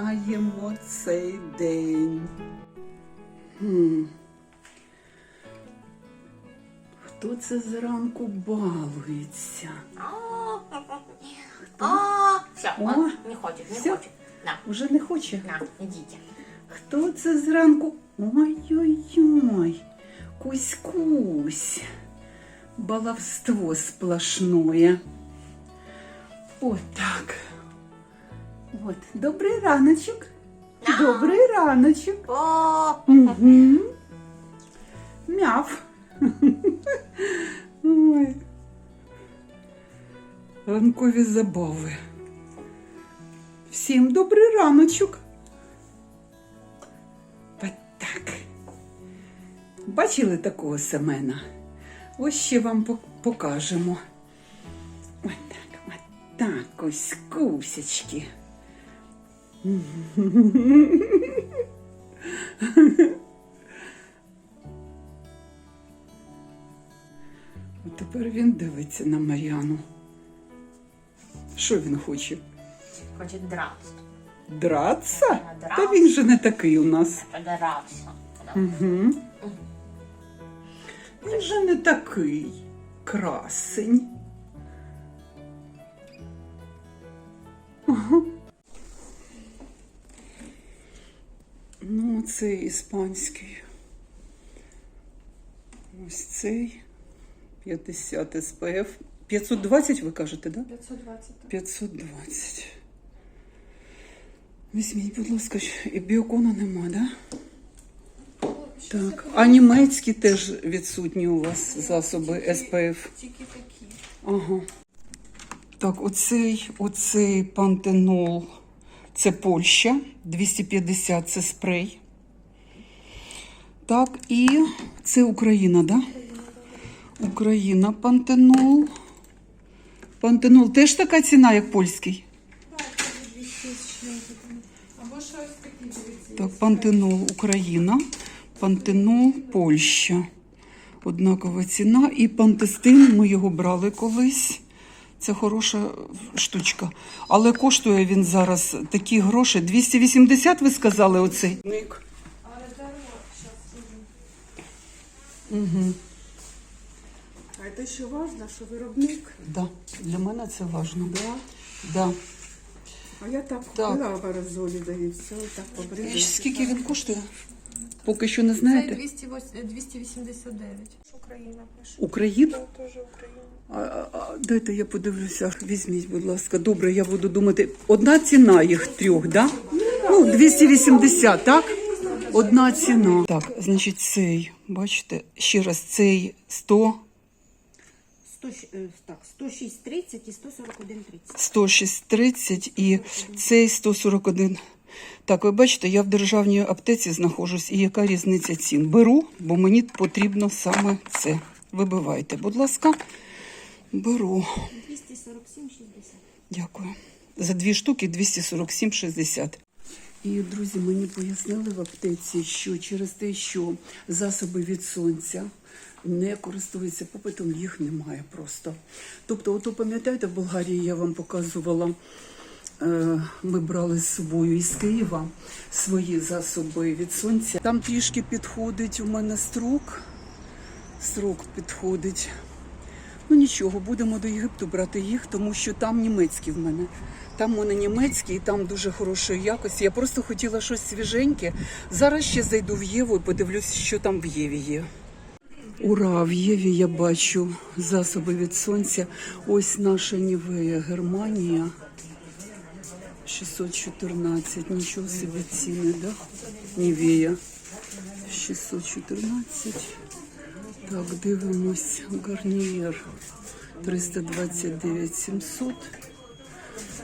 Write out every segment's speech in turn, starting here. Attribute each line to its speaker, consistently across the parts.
Speaker 1: починаємо цей день. Хм. Хто це зранку балується?
Speaker 2: А, все,
Speaker 1: О,
Speaker 2: он не хочет, не
Speaker 1: всё?
Speaker 2: хочет. На,
Speaker 1: Уже не хоче?
Speaker 2: на, идите.
Speaker 1: Хто це зранку? Ой-ой-ой, кусь-кусь. Баловство сплошное. Вот так. Вот. Добрий раночок. Добрий раночок. Угу. Мяв. Ой. Ранкові забави. Всім добрий раночок. От так. Бачили такого Семена? Ось ще вам покажемо. От так, от так, ось кусечки. От тепер він дивиться на Мар'яну. Що він хоче?
Speaker 2: хочет драться.
Speaker 1: Драться?
Speaker 2: Драться.
Speaker 1: Та він же не такий у нас.
Speaker 2: Подрался.
Speaker 1: Угу. Він же не такий красень. Ага. Ну, це іспанський. Ось цей 50 СПФ. 520 ви кажете, так? Да?
Speaker 3: 520.
Speaker 1: 520. Візьміть, будь ласка, і біокона нема, да? Так. А німецькі теж відсутні у вас засоби СПФ.
Speaker 3: Тільки такі.
Speaker 1: Ага. Так, оцей, оцей пантенол це Польща, 250 це спрей. Так, і це Україна, да? Україна пантенол. Пантенол теж така ціна, як польський. Так, пантенол Україна, пантенол Польща. Однакова ціна. І пантестин, ми його брали колись. Це хороша штучка. Але коштує він зараз такі гроші. 280, ви сказали, оцей. Ник.
Speaker 3: Але дорого зараз
Speaker 1: Угу.
Speaker 3: А це ще важливо, що виробник.
Speaker 1: Да. Для мене це важливо.
Speaker 3: Да.
Speaker 1: Да.
Speaker 3: А я так купила в аерозолі, да і все, і так побрила.
Speaker 1: Скільки він коштує? Поки що не
Speaker 3: Це
Speaker 1: знаєте.
Speaker 3: 208 289. Україна пише.
Speaker 1: Україна?
Speaker 3: Теж Україна.
Speaker 1: А, а, дайте я подивлюся. Візьміть, будь ласка. Добре, я буду думати. Одна ціна їх трьох, да? Ну, 280, так? Одна ціна. Так, значить, цей, бачите, ще раз цей 100,
Speaker 4: 100, е, так, 106.30 і 141.30.
Speaker 1: 106,30 і цей 141. Так, ви бачите, я в державній аптеці знаходжусь, і яка різниця цін? Беру, бо мені потрібно саме це. Вибивайте, будь ласка. Беру.
Speaker 4: 247,60.
Speaker 1: Дякую. За дві штуки 247,60. І, друзі, мені пояснили в аптеці, що через те, що засоби від сонця не користуються попитом, їх немає просто. Тобто, ото пам'ятаєте, в Болгарії я вам показувала, е, ми брали з собою із Києва свої засоби від сонця. Там трішки підходить у мене строк. Строк підходить. Ну нічого, будемо до Єгипту брати їх, тому що там німецькі в мене. Там в мене німецькі, і там дуже хорошої якості. Я просто хотіла щось свіженьке. Зараз ще зайду в Єву і подивлюсь, що там в Єві є. Ура! В Єві я бачу засоби від сонця. Ось наша Нівея Германія. 614. Нічого собі ціни, да? Нівея. 614. Так, дивимось. Гарнієр 329 700.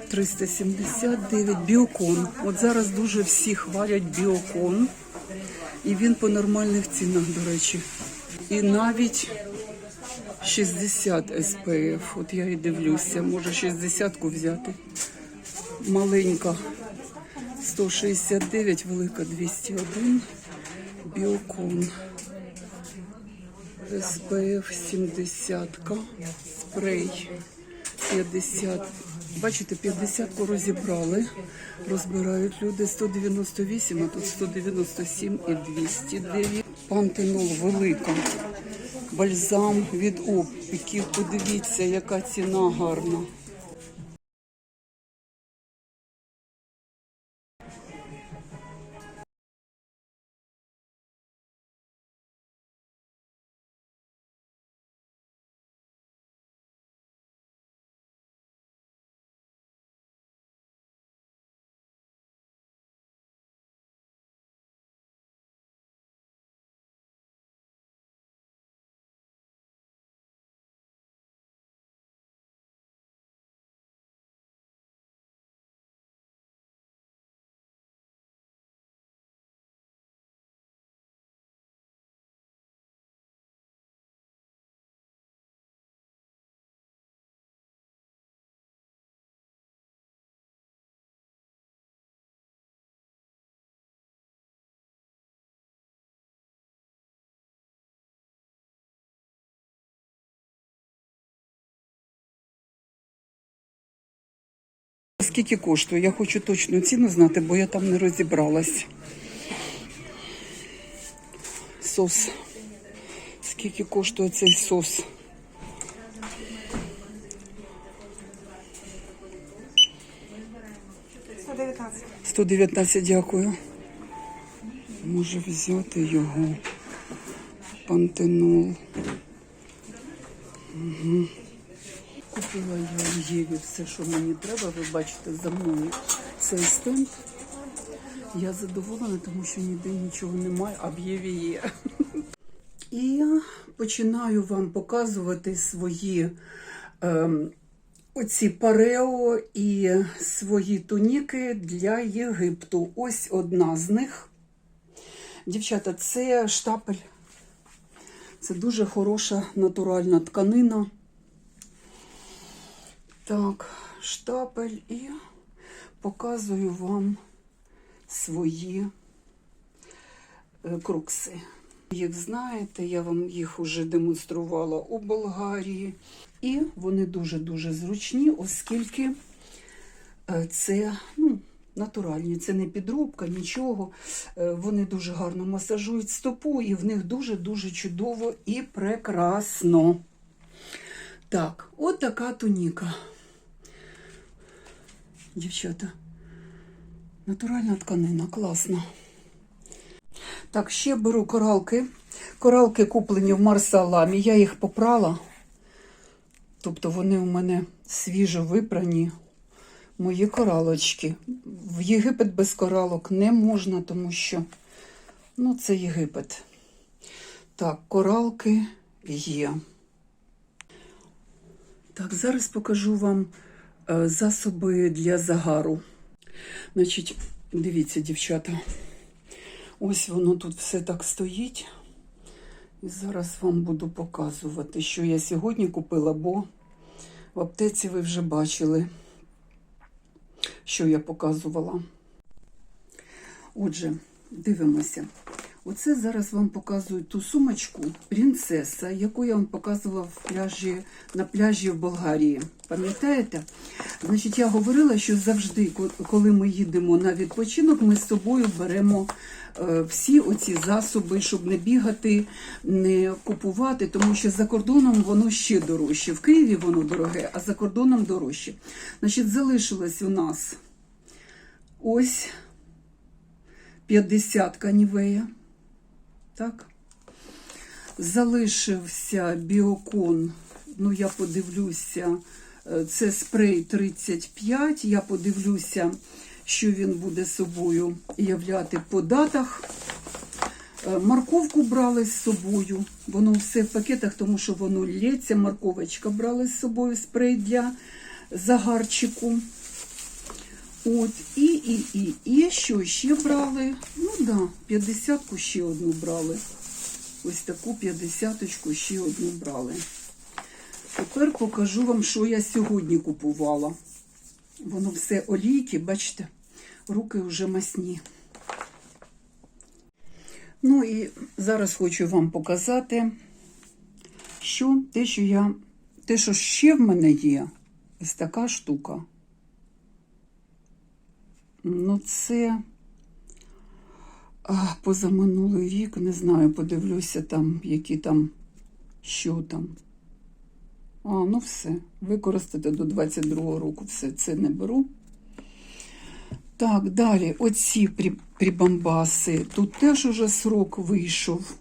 Speaker 1: 379 біокон. От зараз дуже всі хвалять біокон. І він по нормальних цінах, до речі. І навіть 60 СПФ. От я і дивлюся, може 60-ку взяти. Маленька 169, велика 201. Біокон. СПФ 70, спрей 50 Бачите, 50 розібрали. Розбирають люди 198, а тут 197 і 209. Пантенол велика. Бальзам від опіків. Подивіться, яка ціна гарна. Скільки коштує? Я хочу точну ціну знати, бо я там не розібралась. Сос. Скільки коштує цей сос?
Speaker 3: 119.
Speaker 1: 119, дякую. Може взяти його. Пантенол. Угу. Купила я в Єві все, що мені треба. Ви бачите за мною цей стенд. Я задоволена, тому що ніде нічого немає, а в Єві є. І починаю вам показувати свої ем, оці парео і свої туніки для Єгипту. Ось одна з них. Дівчата, це штапель. Це дуже хороша натуральна тканина. Так, штапель і показую вам свої е, крокси. Їх знаєте, я вам їх уже демонструвала у Болгарії. І вони дуже-дуже зручні, оскільки е, це ну, натуральні, це не підробка, нічого. Е, Вони дуже гарно масажують стопу, і в них дуже-дуже чудово і прекрасно. Так, от така туніка. Дівчата, натуральна тканина, класна. Так, ще беру коралки. Коралки куплені в Марсаламі. Я їх попрала. Тобто вони у мене свіжо випрані. Мої коралочки. В Єгипет без коралок не можна, тому що ну, це Єгипет. Так, коралки є. Так, зараз покажу вам засоби для загару. Значить, дивіться, дівчата. Ось воно тут все так стоїть. І зараз вам буду показувати, що я сьогодні купила, бо в аптеці ви вже бачили, що я показувала. Отже, дивимося. Оце зараз вам показую ту сумочку принцеса, яку я вам показувала в пляжі, на пляжі в Болгарії. Пам'ятаєте? Значить, я говорила, що завжди, коли ми їдемо на відпочинок, ми з собою беремо е, всі оці засоби, щоб не бігати, не купувати, тому що за кордоном воно ще дорожче. В Києві воно дороге, а за кордоном дорожче. Значить, залишилось у нас ось 50 канівея. Так. Залишився біокон. Ну, я подивлюся, е, це спрей 35. Я подивлюся, що він буде собою являти по датах. Е, Морковку брали з собою. Воно все в пакетах, тому що воно лється. Морковочка брали з собою спрей для загарчику. От, і, і, і, і що ще брали? Ну да, 50-ку ще одну брали. Ось таку 50-очку ще одну брали. Тепер покажу вам, що я сьогодні купувала. Воно все олійки, бачите, руки вже масні. Ну і зараз хочу вам показати, що те, що я, те, що ще в мене є, ось така штука. Ну, це позаминулий рік, не знаю, подивлюся там, які там, що там. А, ну все. Використати до 22-го року. Все, це не беру. Так, далі. Оці прибамбаси. Тут теж уже срок вийшов.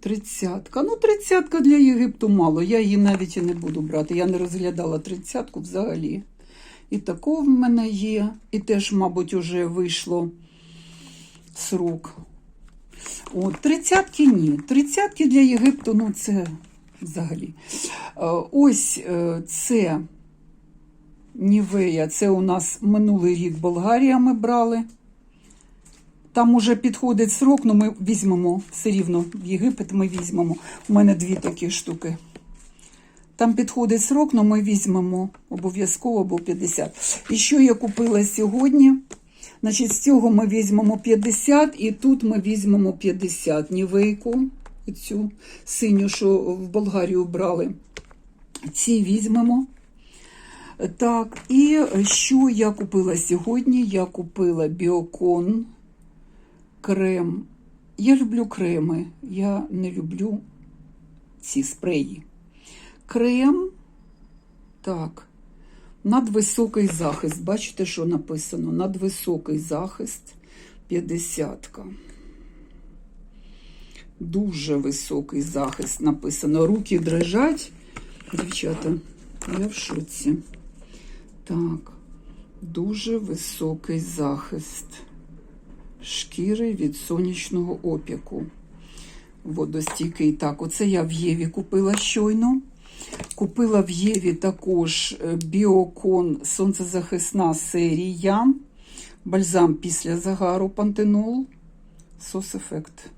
Speaker 1: Тридцятка. Ну, тридцятка для Єгипту мало. Я її навіть і не буду брати. Я не розглядала тридцятку взагалі. І тако в мене є. І теж, мабуть, уже вийшло срок. От, тридцятки ні. Тридцятки для Єгипту, ну це взагалі. Е, Ось е, це Нівея, це у нас минулий рік Болгарія ми брали. Там уже підходить срок, але ми візьмемо все рівно в Єгипет ми візьмемо. У мене дві такі штуки. Там підходить срок, але ми візьмемо обов'язково або 50. І що я купила сьогодні? Значить, з цього ми візьмемо 50, і тут ми візьмемо 50 нівейку, цю синю, що в Болгарію брали. Ці візьмемо. Так, і що я купила сьогодні? Я купила біокон крем. Я люблю креми, я не люблю ці спреї. Крем, так, надвисокий захист. Бачите, що написано? Надвисокий захист 50. Дуже високий захист написано. Руки дрижать. Дівчата, я в шоці. Так, дуже високий захист шкіри від сонячного опіку. Водостійкий. Так, оце я в Єві купила щойно. Купила в Єві також е, біокон сонцезахисна серія. Бальзам після загару пантенол. Сос-ефект.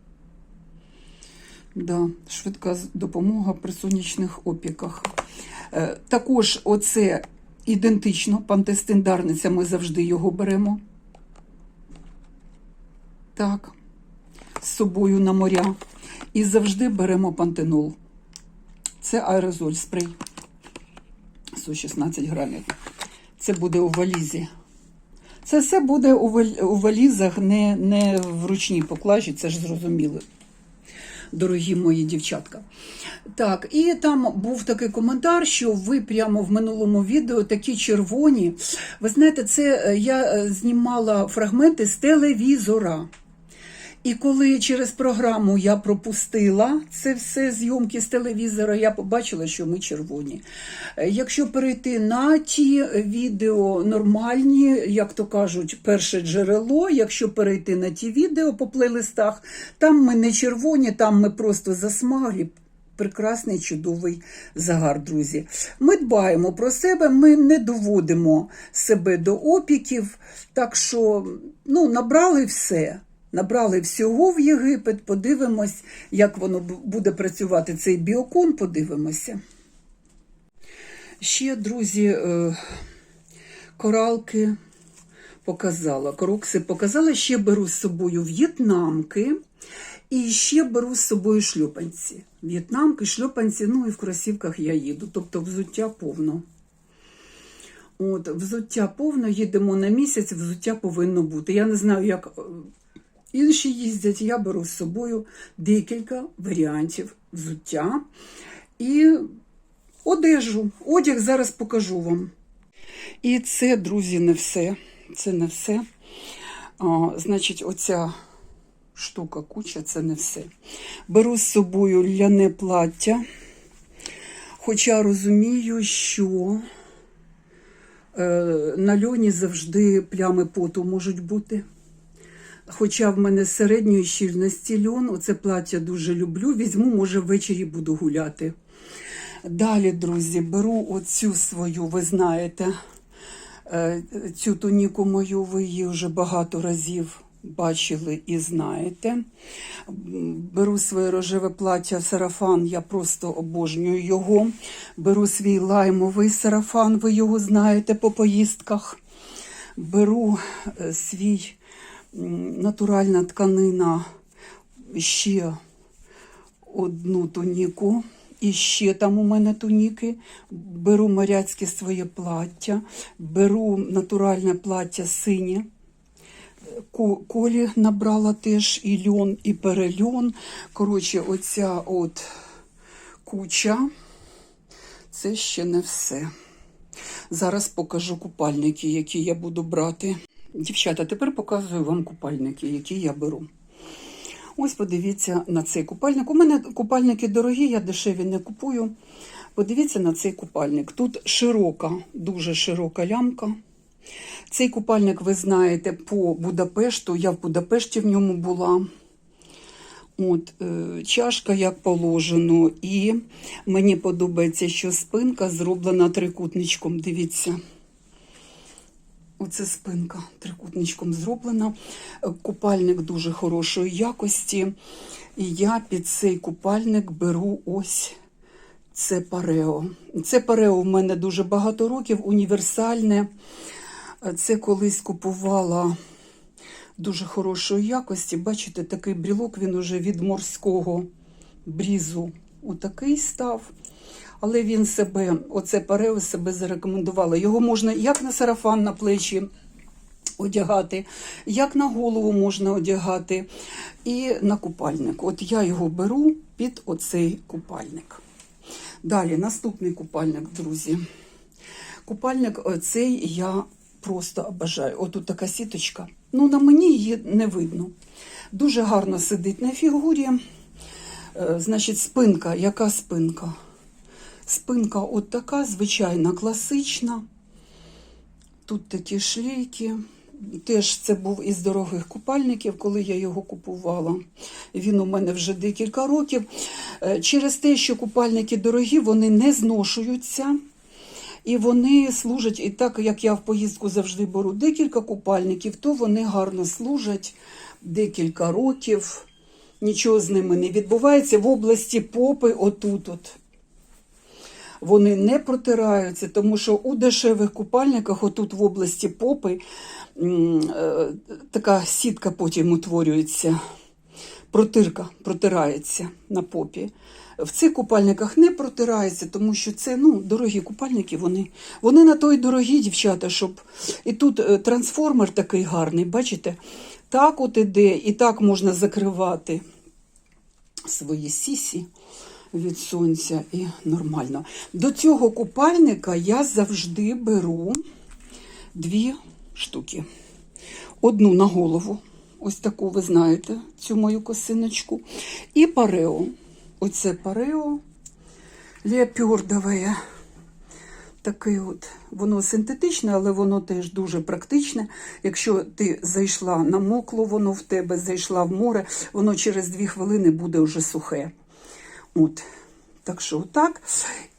Speaker 1: Да, швидка допомога при сонячних опіках. Е, Також оце ідентично, пантестендарниця, ми завжди його беремо. Так, з собою на моря. І завжди беремо пантенол. Це аерозоль спрей. 116 грамів. Це буде у валізі. Це все буде у валізах, не, не в ручній поклажі, це ж зрозуміло. Дорогі мої дівчатка. Так, і там був такий коментар, що ви прямо в минулому відео такі червоні. Ви знаєте, це е, я е, знімала фрагменти з телевізора. І коли через програму я пропустила це все зйомки з телевізора, я побачила, що ми червоні. Е, Якщо перейти на ті відео нормальні, як то кажуть, перше джерело, якщо перейти на ті відео по плейлистах, там ми не червоні, там ми просто засмаглі. Прекрасний чудовий загар, друзі. Ми дбаємо про себе, ми не доводимо себе до опіків. Так що ну, набрали все. Набрали всього в Єгипет, подивимось, як воно буде працювати цей біокон, подивимося. Ще, друзі, е, коралки показала, крокси показала, ще беру з собою в'єтнамки і ще беру з собою шльопанці. В'єтнамки, шльопанці, ну і в кросівках я їду, тобто взуття повно. От, взуття повно, їдемо на місяць, взуття повинно бути. Я не знаю, як е, інші їздять, я беру з собою декілька варіантів взуття і одежу. Одяг зараз покажу вам. І це, друзі, не все. Це не все. А, значить, оця штука куча це не все. Беру з собою ляне плаття. Хоча розумію, що е, на льоні завжди плями поту можуть бути. Хоча в мене середньої щільності льон, оце плаття дуже люблю. Візьму, може, ввечері буду гуляти. Далі, друзі, беру оцю свою, ви знаєте, е, цю тоніку мою, ви її вже багато разів бачили і знаєте. Беру своє рожеве плаття сарафан, я просто обожнюю його. Беру свій лаймовий сарафан, ви його знаєте по поїздках. Беру е, свій натуральна тканина ще одну тоніку І ще там у мене туніки. Беру моряцьке своє плаття, беру натуральне плаття синє. Колі набрала теж і льон, і перельон. Коротше, оця от куча. Це ще не все. Зараз покажу купальники, які я буду брати. Дівчата, тепер показую вам купальники, які я беру. Ось подивіться на цей купальник. У мене купальники дорогі, я дешеві не купую. Подивіться на цей купальник. Тут широка, дуже широка лямка. Цей купальник, ви знаєте, по Будапешту. Я в Будапешті в ньому була. От, е, чашка як положено. І мені подобається, що спинка зроблена трикутничком. Дивіться. Оце спинка трикутничком зроблена. Е, Купальник дуже хорошої якості. І я під цей купальник беру ось це парео. Це парео в мене дуже багато років, універсальне. Е, Це колись купувала дуже хорошої якості. Бачите, такий брілок, він уже від морського брізу отакий став. Але він себе, оце парео себе зарекомендувало. Його можна як на сарафан на плечі одягати, як на голову можна одягати, і на купальник. От я його беру під оцей купальник. Далі, наступний купальник, друзі. Купальник цей я просто обожаю. Отут така сіточка. Ну, на мені її не видно. Дуже гарно сидить на фігурі. Е, Значить, спинка. Яка спинка? Спинка от така, звичайна, класична. Тут такі шлейки. Теж це був із дорогих купальників, коли я його купувала. Він у мене вже декілька років. Е, Через те, що купальники дорогі, вони не зношуються. І вони служать, і так як я в поїздку завжди беру декілька купальників, то вони гарно служать декілька років. Нічого з ними не відбувається в області попи отут. Вони не протираються, тому що у дешевих купальниках, отут в області попи, е, така сітка потім утворюється, протирка протирається на попі. В цих купальниках не протирається, тому що це ну, дорогі купальники, вони, вони на то й дорогі, дівчата, щоб. І тут е, трансформер такий гарний, бачите? Так от іде, і так можна закривати свої сісі від сонця і нормально. До цього купальника я завжди беру дві штуки. Одну на голову, ось таку, ви знаєте, цю мою косиночку. І парео. Оце парео леопардове. Такий от, воно синтетичне, але воно теж дуже практичне. Якщо ти зайшла на мокло, воно в тебе зайшла в море, воно через дві хвилини буде вже сухе. От. Так що так.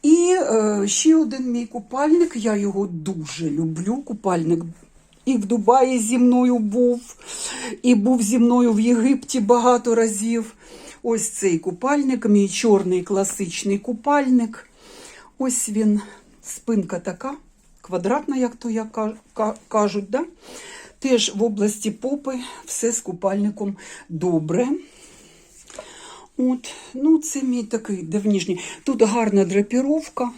Speaker 1: І е, ще один мій купальник. Я його дуже люблю. Купальник і в Дубаї зі мною був, і був зі мною в Єгипті багато разів. Ось цей купальник, мій чорний класичний купальник. Ось він, спинка така, квадратна, як то я ка- ка- кажуть. Да? Теж в області попи все з купальником добре. От, ну, це мій такий давнішній. Тут гарна драпіровка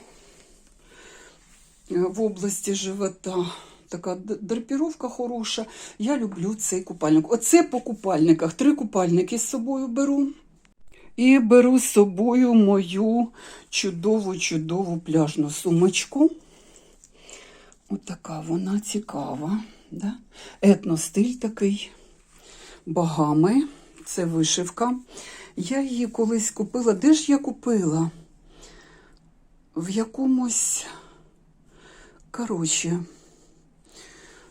Speaker 1: е, в області живота. Така драпіровка хороша. Я люблю цей купальник. Оце по купальниках. Три купальники з собою беру. І беру з собою мою чудову-чудову пляжну сумочку. Отака вона цікава. Да? Етностиль такий. Багами. Це вишивка. Я її колись купила. Де ж я купила? В якомусь, коротше,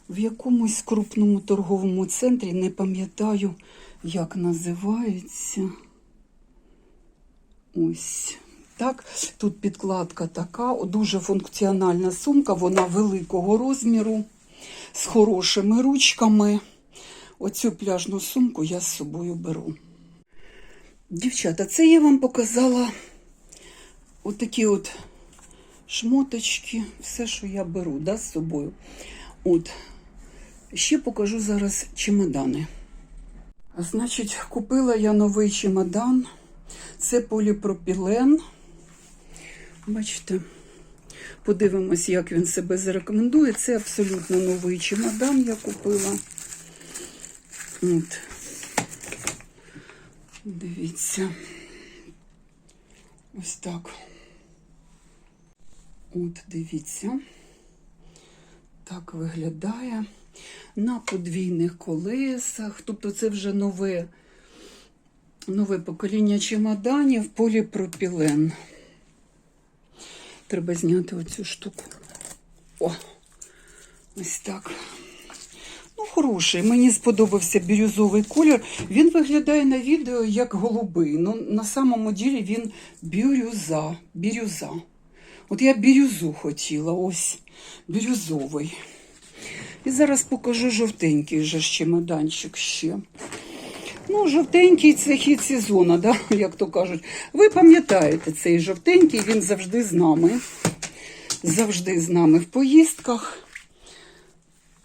Speaker 1: в якомусь крупному торговому центрі, не пам'ятаю, як називається. Ось. Так, тут підкладка така, дуже функціональна сумка, вона великого розміру, з хорошими ручками. Оцю пляжну сумку я з собою беру. Дівчата, це я вам показала отакі от шмоточки, все, що я беру да, з собою. От. Ще покажу зараз чемодани. Значить, купила я новий чемодан. Це поліпропілен. Бачите, подивимось, як він себе зарекомендує. Це абсолютно новий чемодан я купила. От. Дивіться. Ось так. От, дивіться. Так виглядає. На подвійних колесах. Тобто це вже нове, нове покоління чемоданів, поліпропілен. Треба зняти оцю штуку. О, ось так. Ну, хороший. Мені сподобався бірюзовий колір. Він виглядає на відео як голубий. Ну, на самому ділі він бірюза. Бірюза. От я бірюзу хотіла, ось бірюзовий. І зараз покажу жовтенький же ж чемоданчик ще. Ну, жовтенький це хід сезону, да? як то кажуть. Ви пам'ятаєте цей жовтенький, він завжди з нами. Завжди з нами в поїздках.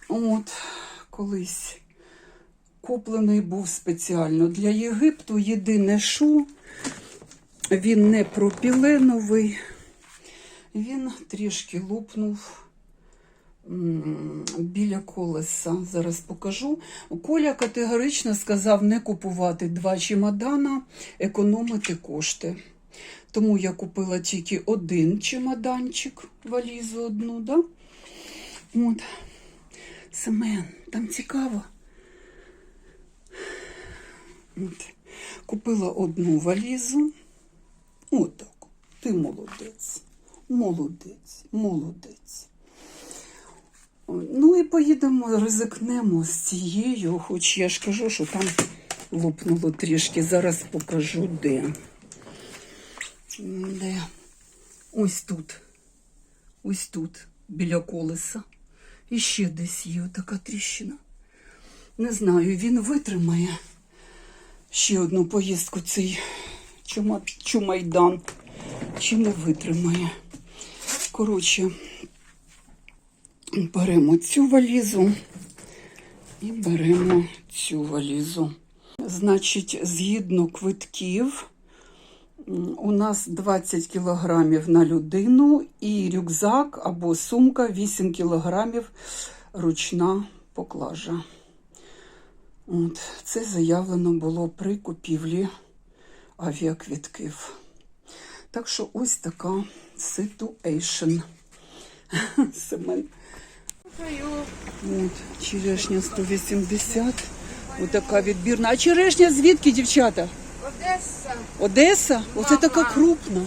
Speaker 1: От, колись куплений був спеціально для Єгипту. Єдине шу, він не пропіленовий, він трішки лопнув біля колеса. Зараз покажу. Коля категорично сказав не купувати два чемодана, економити кошти. Тому я купила тільки один чемоданчик, валізу одну, да? От. Семен, там цікаво. От. Купила одну валізу. Отак. Ти молодець. Молодець, молодець. Ну і поїдемо, ризикнемо з цією, хоч я ж кажу, що там лопнуло трішки. Зараз покажу де. Де? Ось тут. Ось тут, біля колеса. І ще десь є така тріщина. Не знаю, він витримає ще одну поїздку цей чума, чумайдан. Чи не витримає. Коротше, беремо цю валізу і беремо цю валізу. Значить, згідно квитків, у нас 20 кілограмів на людину і рюкзак або сумка 8 кілограмів ручна поклажа. От, це заявлено було при купівлі авіаквітків. Так що ось така ситуейшн. Черешня 180. Отака відбірна. А черешня звідки, дівчата?
Speaker 3: Одеса.
Speaker 1: Одеса? Оце така крупна.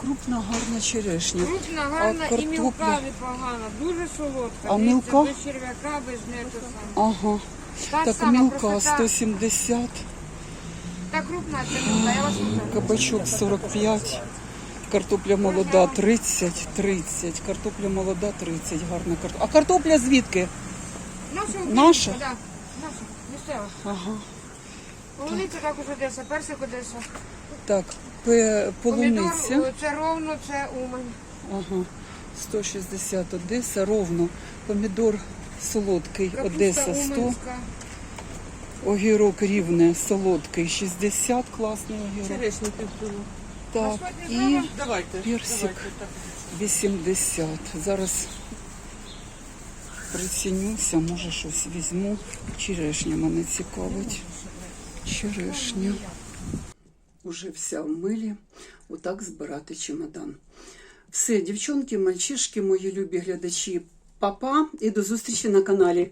Speaker 1: Крупна, гарна черешня.
Speaker 3: Крупна, гарна
Speaker 1: А
Speaker 3: і мілка непогана, дуже солодка.
Speaker 1: А мілка?
Speaker 3: Без черв'яка, без нету сам.
Speaker 1: Ага.
Speaker 3: Та
Speaker 1: Так,
Speaker 3: сама,
Speaker 1: мілка 170,
Speaker 3: Та крупна це мілка, я вас слухаю.
Speaker 1: кабачок 45, картопля молода 30, 30, картопля молода 30, гарна картопля. А картопля звідки?
Speaker 3: Наша?
Speaker 1: Наша?
Speaker 3: Так, наша, місцева.
Speaker 1: Ага.
Speaker 3: Полуниця також Одеса, персик Одеса.
Speaker 1: Так, пе- полуниця.
Speaker 3: Помідор, це ровно, це Умань.
Speaker 1: Ага. 160 Одеса, ровно. Помідор солодкий,
Speaker 3: Капуста
Speaker 1: Одеса 100.
Speaker 3: Уманська.
Speaker 1: Огірок рівне, солодкий 60, класний огірок.
Speaker 5: Черешню півкіло.
Speaker 1: Так, і?
Speaker 5: Давайте.
Speaker 1: персик
Speaker 5: давайте, так.
Speaker 1: 80. Зараз прицінюся, може щось візьму. Черешня мене цікавить. Черешня. Уже вся в милі. Отак збирати чемодан. Все, дівчонки, мальчишки, мої любі глядачі, папа і до зустрічі на каналі.